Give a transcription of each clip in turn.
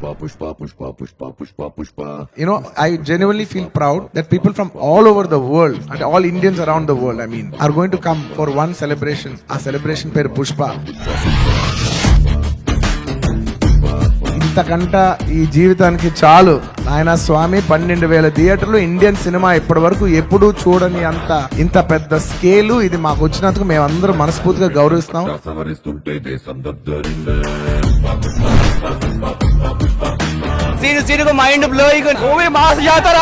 Pushpa, Pushpa, Pushpa, Pushpa, Pushpa, Pushpa. You know, I genuinely feel proud that people from all over the world and all Indians around the world, I mean, are going to come for one celebration. A celebration per Pushpa. ఇంతకంట ఈ జీవితానికి చాలు నాయన స్వామి పన్నెండు వేల థియేటర్లు Indian cinema ఇప్పటి వరకు ఎప్పుడూ చూడని అంత ఇంత పెద్ద స్కేలు ఇది మాకు వచ్చినందుకు మేమందరం మనస్ఫూర్తిగా దద్దరిల్లే సీను సీనుకు మైండ్ బ్లోయింగ్ మూవీ మాస్ జాతర.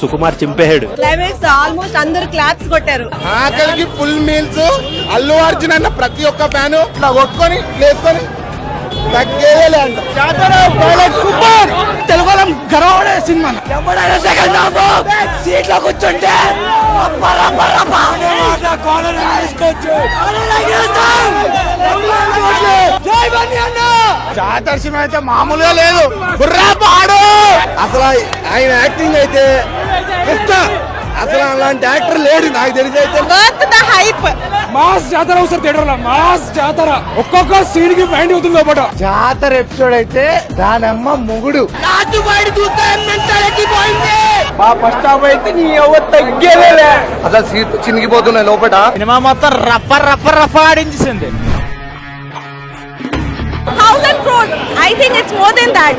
సుకుమార్ చింపేహాడు క్లైమాక్స్ ఆల్మోస్ట్ అందరూ క్లాప్స్ కొట్టారు. ఆకలికి ఫుల్ మీల్స్ అల్లు అర్జున్ అన్న ప్రతి ఒక్క ఫ్యాను ఇట్లా కొట్టుకొని లేసుకొని తెలుగు గర్వడే సినిమా. ఎవడైనా సెకండ్ హాఫ్. సీట్లో కూర్చుంటే జాతర సినిమా అయితే మామూలుగా లేదు. బుర్రా పాడు. అసలు ఆయన యాక్టింగ్ అయితే అసలు అలాంటి యాక్టర్ లేడు నాకు తెలిసి అయితే. హైప్ మాస్ జాతర అవుతారు థియేటర్లో మాస్ జాతర. ఒక్కొక్క సీన్కి మైండ్ అవుతుంది లోపల జాతర ఎపిసోడ్ అయితే దానమ్మ మొగుడు. మా ఫస్ట్ హాఫ్ అయితే నీ ఎవరు తగ్గేదే అసలు సీట్ చినిగిపోతున్నాయి లోపల సినిమా మొత్తం రప్ప రప్ప రప్ప ఆడించింది thousand crore I think it's more than that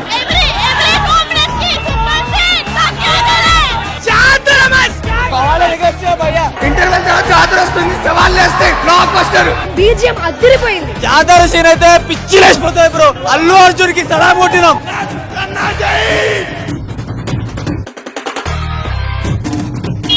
interval తర్వాత జాతర వస్తుంది సవాళ్ళు వేస్తాయి బ్లాక్ బస్టర్ బీజిఎం అదిరిపోయింది జాతర సీన్ అయితే పిచ్చి లేచిపోతాయి బ్రో అల్లు అర్జున్ కి సలా కొట్టినాం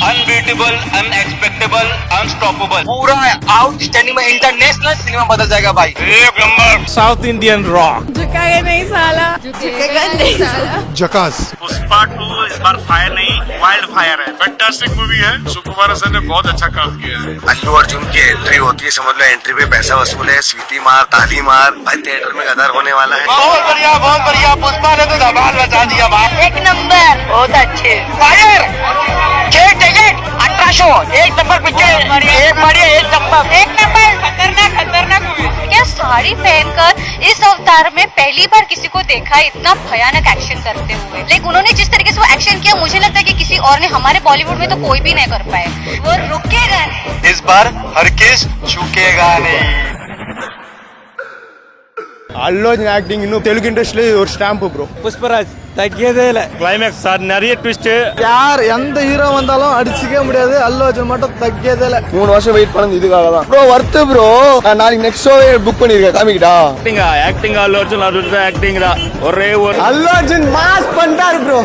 अनबीटेबल अनएक्सपेक्टेबल अनस्टॉपेबल पूरा आउटस्टैंडिंग में इंटरनेशनल सिनेमा बदल जाएगा भाई एक नंबर साउथ इंडियन रॉक झुकाएगा नहीं साला झुकेगा नहीं साला జకాస్ पुष्पा टू इस बार फायर नहीं वाइल्ड फायर है। फैंटास्टिक मूवी है। सुकुमार सर ने बहुत अच्छा काम किया है। अल्लू अर्जुन की एंट्री होती है समझ लो एंट्री पे पैसा वसूल है स्वीटी मार ताली मार भाई थिएटर में गदर होने वाला है। बहुत बढ़िया बहुत बढ़िया पुष्पा ने तो धमाल मचा दिया बाप एक नंबर बहुत अच्छे। फायर छह टिकट अठारह शो एक नंबर पिक्चर एक बढ़िया एक नंबर। एक नंबर खतरनाक खतरनाक क्या साड़ी पहनकर इस अवतार में पहली बार किसी को देखा इतना भयानक एक्शन करते हुए। लाइक उन्होंने जिस तरीके से वो एक्शन किया, मुझे लगता है कि किसी और ने हमारे बॉलीवुड में तो कोई भी नहीं कर पाए वो रुकेगा नहीं। इस बार हर किस झुकेगा नहीं। அல்லோ ஆக்டிங் இன்னும் தெலுங்கு இண்டஸ்ட்ரியிலே ஒரு ஸ்டாம்ப் ப்ரோ புஷ்பராஜ் தக்கியதே இல்லை கிளைமேக்ஸ் சார் நிறைய ட்விஸ்ட் யார் எந்த ஹீரோ வந்தாலும் அடிச்சுக்கவே முடியாது. அல்லு மட்டும் தக்கியதே இல்லை மூணு வருஷம் வெயிட் பண்ணது இதுக்காக தான். ப்ரோ வர்த்து ப்ரோ நாளைக்கு நெக்ஸ்ட் ஷோவே புக் பண்ணிருக்கேன் காமிக்கிட்டா? ஆக்டிங்கா ஆக்டிங் அல்லு அர்ஜுன் ஆக்டிங் தான் ஒரே ஒரு அல்லு அர்ஜுன் மாஸ் பண்ணிட்டாரு ப்ரோ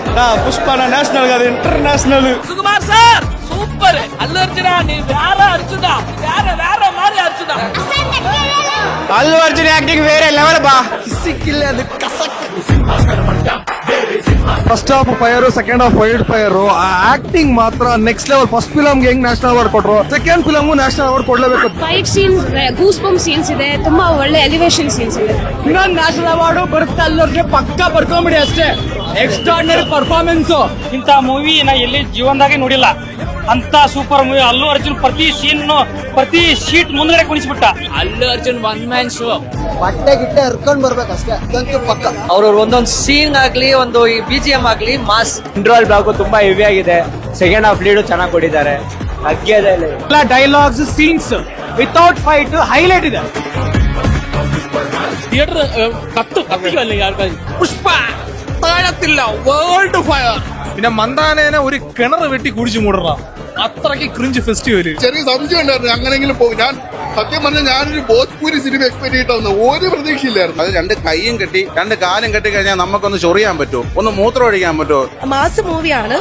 புஷ்பானா நேஷனல் அது international Sukumar sir super Allu நீ வேற அர்ஜுனா. வேற வேற மாதிரி அர்ஜுனா. ಅಲ್ಲು ಅರ್ಜುನ್ ಆಕ್ಟಿಂಗ್ ಬೇರೆ ಲೆವೆಲ್ ಬಾ. ಸಿಕ್ಕಿಲ್ಲ ಅದು ಕಸಕ್ first half fire second half wild fire ಆ ಆಕ್ಟಿಂಗ್ ಮಾತ್ರ ನೆಕ್ಸ್ಟ್ ಲೆವೆಲ್ ಫಸ್ಟ್ ಫಿಲಮ್ ಹೆಂಗ್ ನ್ಯಾಷನಲ್ ಅವಾರ್ಡ್ ಕೊಟ್ರು? Second film national award ಕೊಡ್ಲೇಬೇಕು fight scenes goose bump scenes ಇದೆ. ತುಂಬಾ ಒಳ್ಳೆ ಎಲಿವೇಶನ್ ಸೀನ್ಸ್ ಇದೆ. ಇನ್ನೊಂದು ನ್ಯಾಷನಲ್ ಅವಾರ್ಡ್ ಬರುತ್ತೆ ಅಲ್ಲೋರ್ಗೆ ಪಕ್ಕ ಬರ್ಕೊಂಬಿಡಿ ಅಷ್ಟೇ. ಎಕ್ಸ್ಟ್ರಾರ್ಡಿನರಿ ಪರ್ಫಾರ್ಮೆನ್ಸ್ ಇಂಥ ಮೂವಿ ನಾ ಎಲ್ಲಿ ಜೀವನದಾಗೆ ನೋಡಿಲ್ಲ. ಅಂತ ಸೂಪರ್ ಮೂವಿ. ಅಲ್ಲು ಅರ್ಜುನ್ ಪ್ರತಿ ಸೀನ್ ಪ್ರತಿ ಶೀಟ್ ಮುಂದ್ಗಡೆ ಕುಣಿಸ್ಬಿಟ್ಟ. Allu Arjun one man show ಬಟ್ಟೆ ಗಿಟ್ಟೆ ಹರ್ಕೊಂಡ್ ಬರ್ಬೇಕು ಅಷ್ಟೇ. ಪಕ್ಕ. ಅವ್ರವ್ರ ಒಂದೊಂದು ಸೀನ್ ಆಗ್ಲಿ ಒಂದು ಈ ಬಿ ಜಿ ಎಂ ಆಗ್ಲಿ ಮಾಸ್ ಇಂಟ್ರೋಲ್ ಬ್ಲಾಕ್ ತುಂಬಾ ಹೆವಿ ಆಗಿದೆ. ಸೆಕೆಂಡ್ ಹಾಫ್ ಲೀಡ್ ಚೆನ್ನಾಗಿ ಕೊಟ್ಟಿದ್ದಾರೆ. ಎಲ್ಲ dialogues scenes without fight highlight ಇದೆ. ಥಿಯೇಟರ್ ಕತ್ತು ಅಲ್ಲಿ ಯಾರು ಪುಷ್ಪ ತಾಳತ್ತಿಲ್ಲ ವರ್ಲ್ಡ್ ಫೈರ್ പിന്നെ മന്ദാനേനെ ഒരു കിണർ വെട്ടി കുടിച്ചു മൂടണം. അത്രയ്ക്ക് ക്രിഞ്ച് ഫെസ്റ്റിവൽ ചെറിയ സംശയം ഉണ്ടായിരുന്നു. അങ്ങനെങ്കിലും പോകും ഞാൻ സത്യം പറഞ്ഞാൽ ഞാനൊരു ഭോജ്പൂരി സിനിമ എക്സ്പെക്ട് ചെയ്തിട്ട് ഒരു പ്രതീക്ഷയില്ലായിരുന്നു. അത് രണ്ട് കൈയും കെട്ടി രണ്ട് കാലും കെട്ടി കഴിഞ്ഞാൽ നമുക്കൊന്ന് ചൊറിയാൻ പറ്റുമോ? ഒന്ന് മൂത്രം ഒഴിക്കാൻ പറ്റുമോ? മാസ് മൂവിയാണ്.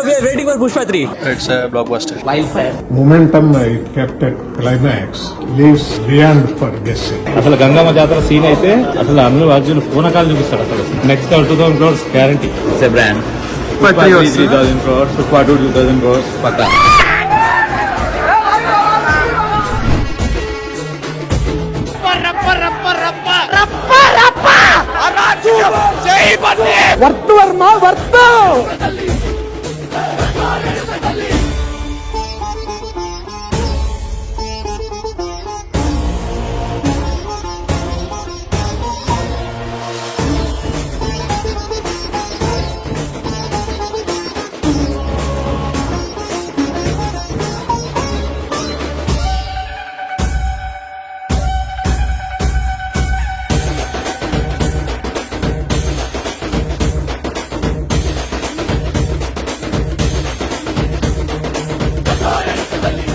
we are waiting for Pushpa 3. It's a blockbuster. Wildfire. Momentum it kept at climax leaves beyond for guessing. అసలు గంగమ్మ జాతర సీన్ అయితే అసలు అల్లు అర్జున్ పూనకాలు చూపిస్తాడు అసలు next two thousand crores guarantee It's a brand. Three thousand crores super two two thousand crores Pakka worth Varma worth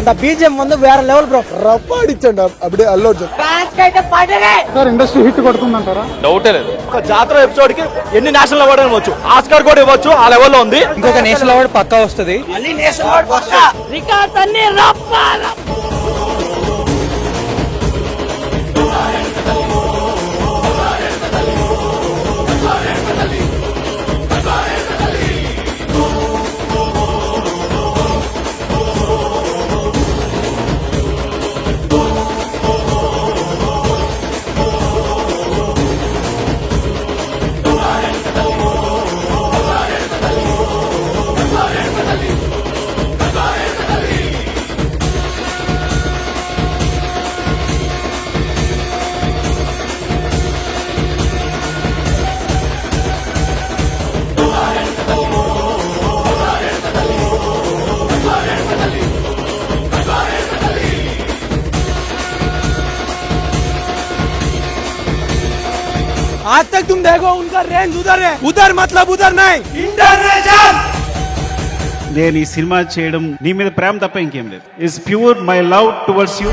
அந்த BGM வந்து வேற லெவல் ப்ரோ రప్పాడిచ్చండి అప్పుడే అల్లు అర్జున్ డౌటే లేదు ఒక జాతర ఎపిసోడ్ కి ఎన్ని నేషనల్ అవార్డు ఇవ్వచ్చు ఆస్కార్ కూడా ఇవ్వచ్చు ఆ లెవెల్లో ఉంది ఇంకొక నేషనల్ అవార్డు పక్కా వస్తుంది आज तक तुम देखो उनका रेंज उधर है उधर मतलब उधर नहीं इंटरनेशनल నేను ఈ సినిమా చేయడం నీ మీద ప్రేమ తప్ప ఇంకేం లేదు is pure my love towards you